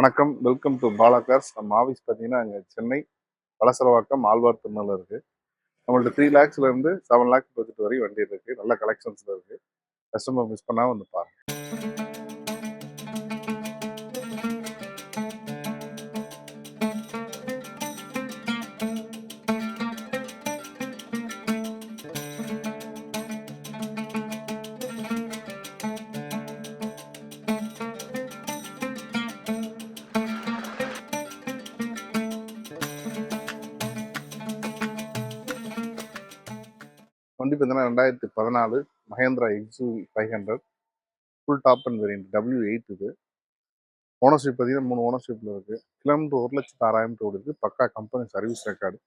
வணக்கம். Welcome to Bala cars நம்ம office பார்த்தீங்கன்னா அங்கே சென்னை வலசரவாக்கம் ஆழ்வார் திருநெல்ல இருக்குது நம்மள்ட்ட த்ரீ லேக்ஸ்லேருந்து செவன் லேக்ஸ் பட்ஜெட் வரையும் வண்டி இருக்குது நல்ல கலெக்ஷன்ஸில் இருக்குது கஸ்டமர் மிஸ் பண்ணாம வந்து பாருங்க. வண்டி பார்த்தீங்கன்னா ரெண்டாயிரத்தி பதினாலு Mahindra X five hundred full top end variant W eight இது. ஓனர்ஷிப் பார்த்தீங்கன்னா மூணு ஓனர்ஷிப்பில் இருக்குது கிலோமீட்டர் ஒரு லட்சத்து ஆறாயிரம் ஓடி இருக்குது பக்கா கம்பெனி சர்வீஸ் ரெக்கார்டு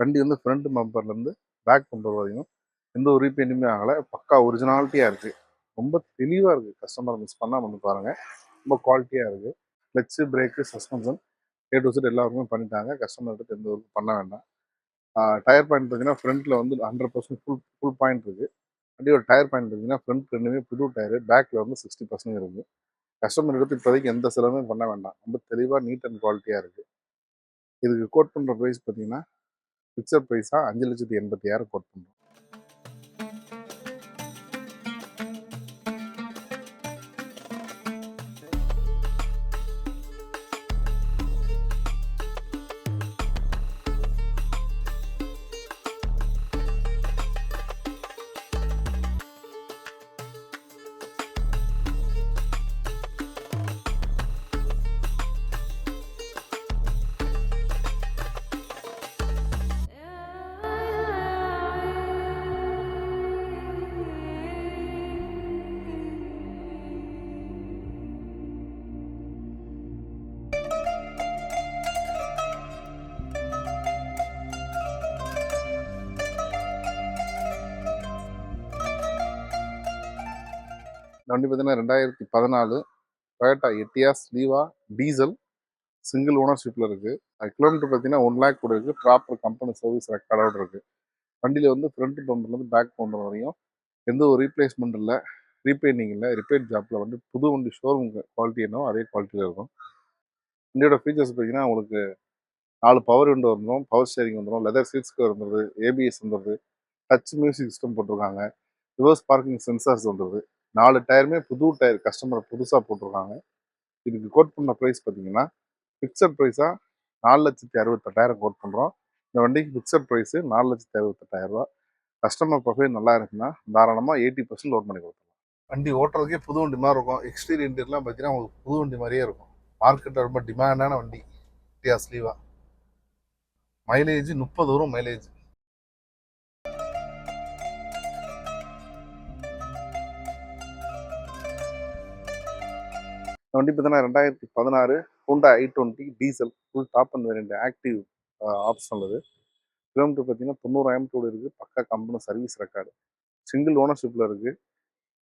வண்டி வந்து ஃப்ரண்ட் பம்பர்லேருந்து பேக் பம்பர் வரையும் எந்த ஒரு ரீபெயிண்டுமே ஆகலை. பக்கா ஒரிஜினாலிட்டியாக இருக்குது ரொம்ப தெளிவாக இருக்குது கஸ்டமர் மிஸ் பண்ணால் வந்து பாருங்கள் ரொம்ப குவாலிட்டியாக இருக்குது clutch brake suspension A to Z எல்லாருக்குமே பண்ணிட்டாங்க. கஸ்டமர்கிட்ட எந்த ஒர்க்கும் பண்ண வேண்டாம். டயர் பாயிண்ட் பார்த்தீங்கன்னா ஃப்ரண்ட்டில் வந்து hundred percent full full point இருக்குது வண்டியோட டயர் பாயிண்ட் பார்த்தீங்கன்னா ஃப்ரண்ட் ரெண்டுமே புது டயர் பேக்கில் வந்து சிக்ஸ்டி பர்சன்ட் இருக்குது கஸ்டமர் எடுத்து இப்போதைக்கு எந்த செலவுமே பண்ண வேண்டாம். ரொம்ப தெளிவாக நீட் அண்ட் குவாலிட்டியாக இருக்குது இதுக்கு கோட் பண்ணுற ப்ரைஸ் பார்த்தீங்கன்னா ஃபிக்ஸட் ப்ரைஸாக அஞ்சு லட்சத்தி எண்பத்தி ஆயிரம் கோட் பண்ணுறோம் வண்டி பார்த்தீங்கன்னா ரெண்டாயிரத்தி பதினாலு Toyota Etios Liva diesel single ஓனர்ஷிப்பில் இருக்குது அது கிலோமீட்டர் பார்த்தீங்கன்னா ஒன் லேக் கூட இருக்குது ப்ராப்பர் கம்பெனி சர்வீஸ் ரெக்கார்டோடு இருக்குது வண்டியில் வந்து ஃப்ரண்ட் பம்பர்லேருந்து பேக் பம்பர் வரையும் எந்த ஒரு ரீப்ளேஸ்மெண்ட் இல்லை. ரீபெயிண்டிங் இல்லை. ரிப்பேர் ஜாப்பில் வந்து புது வண்டி ஷோரூம் குவாலிட்டி என்னவோ அதே குவாலிட்டியில் இருக்கும். வண்டியோட ஃபீச்சர்ஸ் பார்த்தீங்கன்னா உங்களுக்கு நாலு பவர் விண்டோ வந்துடும் பவர் ஸ்டேரிங் வந்துடும் லெதர் சீட்ஸ்க்கு வந்துடுது ஏபிஎஸ் வந்துடுது டச் மியூசிக் சிஸ்டம் போட்டிருக்காங்க. ரிவர்ஸ் பார்க்கிங் சென்சார்ஸ் வந்துடுது நாலு டயருமே புது டயர் கஸ்டமர் புதுசாக போட்டிருக்காங்க. இதுக்கு கோட் பண்ண ப்ரைஸ் பார்த்தீங்கன்னா ஃபிக்ஸட் ப்ரைஸாக நாலு லட்சத்தி அறுபத்தெட்டாயிரம் கோட் பண்ணுறோம் இந்த வண்டிக்கு ஃபிக்ஸட் ப்ரைஸு நாலு லட்சத்தி அறுபத்தெட்டாயிரரூவா கஸ்டமர் ப்ரொஃபைல் நல்லா இருக்குன்னா தாராளமாக எயிட்டி பர்சன்ட் லோட் பண்ணி கொடுத்துருவோம் வண்டி ஓட்டுறதுக்கே புது வண்டி மாதிரி இருக்கும். எக்ஸ்டீரியர் இன்டீரியர்லாம் பார்த்தீங்கன்னா உங்களுக்கு புது வண்டி மாதிரியே இருக்கும். மார்க்கெட்டில் ரொம்ப டிமாண்டான வண்டி டியாஸ் ஸ்லீவாக மைலேஜ் முப்பது வரும் மைலேஜ் வண்டி பார்த்தீங்கன்னா ரெண்டாயிரத்தி பதினாறு Honda i twenty diesel full top end variant active option அது கிலோமீட்டர் பார்த்தீங்கன்னா தொண்ணூறாயிரம் கூட இருக்குது பக்கா கம்பெனி சர்வீஸ் ரெக்கார்டு சிங்கிள் ஓனர்ஷிப்பில் இருக்குது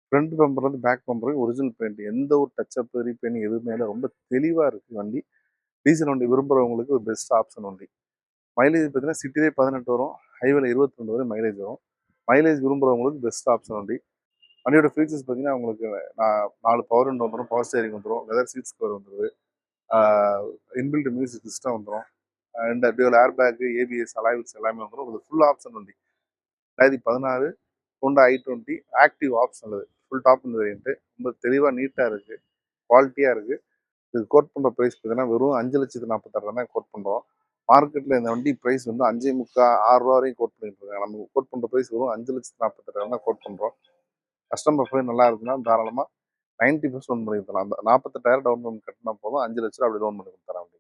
ஃப்ரண்ட் பம்பர்லேருந்து பேக் பம்பர் ஒரிஜினல் பெயிண்ட் எந்த ஒரு டச்சப் ரீபெயிண்ட் எதுவுமே இல்லை. ரொம்ப தெளிவாக இருக்குது வண்டி. டீசல் வண்டி விரும்புகிறவங்களுக்கு ஒரு பெஸ்ட் ஆப்ஷன் வண்டி. மைலேஜ் பார்த்தீங்கன்னா சிட்டிலே பதினெட்டு வரும். ஹைவேல இருபத்தி ரெண்டு வரை மைலேஜ் வரும். மைலேஜ் விரும்புகிறவங்களுக்கு பெஸ்ட் ஆப்ஷன் வண்டி. வண்டியோட ஃபீச்சர்ஸ் பார்த்தீங்கன்னா உங்களுக்கு நான் நாலு பவர் விண்டோ வந்துடும் பவர் ஸ்டேரிங் வந்துடும் வெதர் சீட்ஸ் கவர் வந்துடுது இன்பில்ட் மியூசிக் சிஸ்டம் வந்துடும் and dual airbag ABS alloy wheels எல்லாமே வந்துடும் இது ஃபுல் ஆப்ஷன் வண்டி. ரெண்டாயிரத்தி பதினாறு Honda i twenty active option அது. ஃபுல் டாப் வேரியன்ட்டு ரொம்ப தெளிவாக நீட்டாக இருக்குது குவாலிட்டியாக இருக்குது இது கோட் பண்ணுற ப்ரைஸ் பார்த்தீங்கன்னா வெறும் அஞ்சு லட்சத்து நாற்பத்தாறு தான் கோட் பண்ணுறோம் மார்க்கெட்டில் இந்த வண்டி ப்ரைஸ் வந்து அஞ்சே முக்கால் ஆறு ரூபா வரையும் கோட் பண்ணிட்டு இருக்காங்க. நம்ம கோட் பண்ணுற ப்ரைஸ் வெறும் அஞ்சு லட்சத்து நாற்பத்தாறு தான் கோட் பண்ணுறோம் கஸ்டமர் ப்ரைஸ் நல்லா இருக்குன்னா தாராளமாக நைன்ட்டி பர்சன்ட் லோன் பண்ணி தரலாம். அந்த நாற்பத்தெட்டாயிரம் டவுன் பேமெண்ட் கட்டினா போதும். அஞ்சு லட்ச ரூபா அப்படி லோன் பண்ணி கொடுத்துறாங்க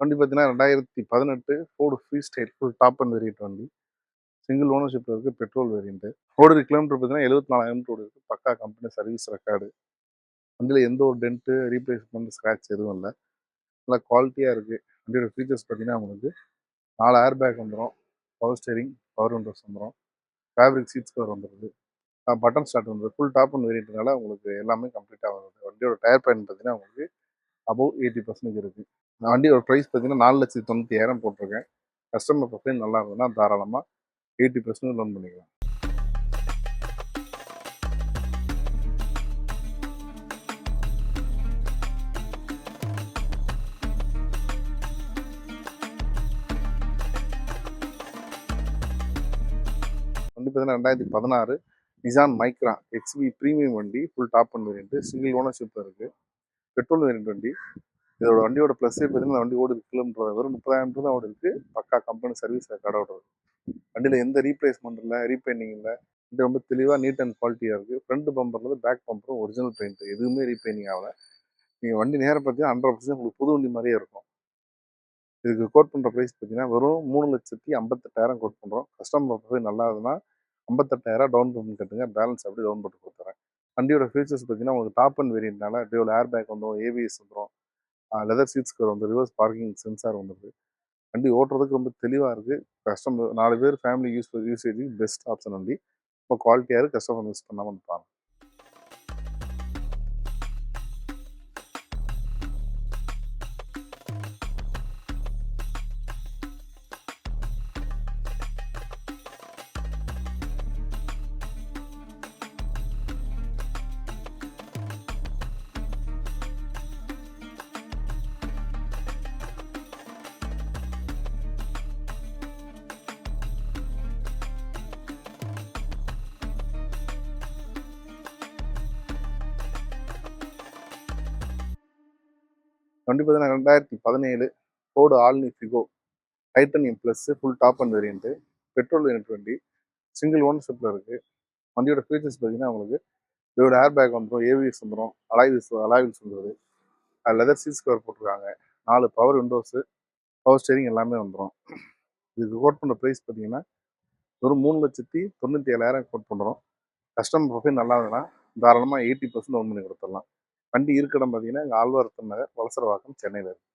வண்டி பார்த்தீங்கன்னா ரெண்டாயிரத்தி பதினெட்டு Ford Freestyle full top end variant வண்டி. சிங்கிள் ஓனர்ஷிப்பில் இருக்குது பெட்ரோல் வேரியண்ட்டு ஓடுற கிலோமீட்டர் பார்த்தீங்கன்னா எழுபத்தி நாலாயிரம் ரோடு இருக்குது பக்கா கம்பெனி சர்வீஸ் ரெக்கார்டு வண்டியில் எந்த ஒரு டென்ட்டு ரீப்ளேஸ்மெண்ட் ஸ்க்ராட்ச் எதுவும் இல்லை. நல்லா குவாலிட்டியாக இருக்குது வண்டியோட ஃபீச்சர்ஸ் பார்த்தீங்கன்னா உங்களுக்கு நாலு ஏர் பேக் வந்துடும் பவர் ஸ்டேரிங் பவர் விண்டோஸ் வந்துடும் ஃபேப்ரிக் சீட்ஸ் கவர் வந்துடுது பட்டன் ஸ்டார்ட் வந்துடுது ஃபுல் டாப் அண்ட் வேரியண்ட்னால உங்களுக்கு எல்லாமே கம்ப்ளீட்டாக வருது. வண்டியோட டயர் பயன் பார்த்தீங்கன்னா உங்களுக்கு அபவ் எயிட்டி பர்சன்டேஜ் இருக்குது நான் வண்டியோட ப்ரைஸ் பார்த்தீங்கன்னா நாலு லட்சத்தி தொண்ணூற்றி ஆயிரம் போட்டிருக்கேன். கஸ்டமர் ப்ரொஃபைல் நல்லா இருந்ததுன்னா தாராளமாக எயிட்டி பர்சன்ட் லோன் பண்ணிக்கலாம். வண்டி பார்த்தீங்கன்னா ரெண்டாயிரத்தி பதினாறு நிசான் மைக்ரா எக்ஸ்பி ப்ரீமியம் வண்டி full top end variant single ஓனர்ஷிப்பில் இருக்குது பெட்ரோல் வேரியன்ட் வண்டி. இதோட வண்டியோட ப்ளஸ்ஸே பார்த்தீங்கன்னா வண்டி ஓடுது கிலோமீட்டர் வெறும் முப்பதாயிரம் ரூபா தான் ஓடி இருக்கு. பக்கா கம்பெனி சர்வீஸ் ரெக்கார்டோட இருக்கு வண்டியில் எந்த ரீப்ளேஸ்மெண்ட் இல்லை ரீபெயிண்டிங் இல்லை. வண்டி ரொம்ப தெளிவாக நீட் அண்ட் குவாலிட்டியாக இருக்குது ஃப்ரண்ட் பம்பர்லேருந்து பேக் பம்பரும் ஒரிஜினல் பெயிண்ட் எதுவுமே ரீபெயிண்டிங் ஆகலை. நீங்கள் வண்டி நேரம் பார்த்தீங்கன்னா ஹண்ட்ரட் பர்சன்ட் உங்களுக்கு புது வண்டி மாதிரியே இருக்கும். இதுக்கு கோட் பண்ணுற ப்ரைஸ் பார்த்தீங்கன்னா வெறும் மூணு லட்சத்தி ஐம்பத்தெட்டாயிரம் கோட் பண்ணுறோம் கஸ்டமர் போய் நல்லா இருந்தால் ஐம்பத்தெட்டாயிரம் டவுன் பேமெண்ட் கட்டுங்க. பேலன்ஸ் அப்படியே டவுன் போட்டு கொடுத்துறேன். வண்டியோட ஃபீச்சர்ஸ் பார்த்தீங்கன்னா உங்களுக்கு டாப் அண்ட் வேரியன்ட்னால டியூல் ஏர் பேக் வந்துடும் ஏவிஎஸ் வந்துடும் லெதர் சீட்ஸ்க்கு வந்து ரிவர்ஸ் பார்க்கிங் சென்சார் வந்துடுது வண்டி ஓட்டுறதுக்கு ரொம்ப தெளிவாக இருக்குது கஸ்டமர் நாலு பேர் ஃபேமிலி யூஸ் யூசேஜுக்கு பெஸ்ட் ஆப்ஷன் வண்டி. ரொம்ப குவாலிட்டியாக இருக்குது கஸ்டமர் மிஸ் பண்ணாமல் இருப்பாங்க வண்டி பார்த்தீங்கன்னா ரெண்டாயிரத்தி பதினேழு Ford all new Figo titanium plus full top end variant petrol variant வண்டி சிங்கிள் ஓனர்ஷிப்பில் இருக்குது வண்டியோட ஃபீச்சர்ஸ் பார்த்தீங்கன்னா உங்களுக்கு இதோட ஏர் பேக் வந்துடும் ஏவிஎஸ் வந்துடும் அலாய்விஸ் அலாய்வில்ஸ் வந்துடுது லெதர் சீட்ஸ் கவர் போட்டிருக்காங்க. நாலு பவர் விண்டோஸு பவர் ஸ்டேரிங் எல்லாமே வந்துடும் இதுக்கு கோட் பண்ணுற ப்ரைஸ் பார்த்தீங்கன்னா வெறும் மூணு லட்சத்தி தொண்ணூற்றி ஏழாயிரம் கோட் பண்ணுறோம் கஸ்டமர் ப்ரொஃபைல் நல்லா இருந்ததுன்னா தாராளமாக எயிட்டி பர்சன்ட் ஒன் பண்ணி கொடுத்துடலாம். வண்டி இருக்க இடம் பார்த்தீங்கன்னா இங்கே ஆழ்வார்த்தன் நகர் வலசரவாக்கம் சென்னையில் இருக்குது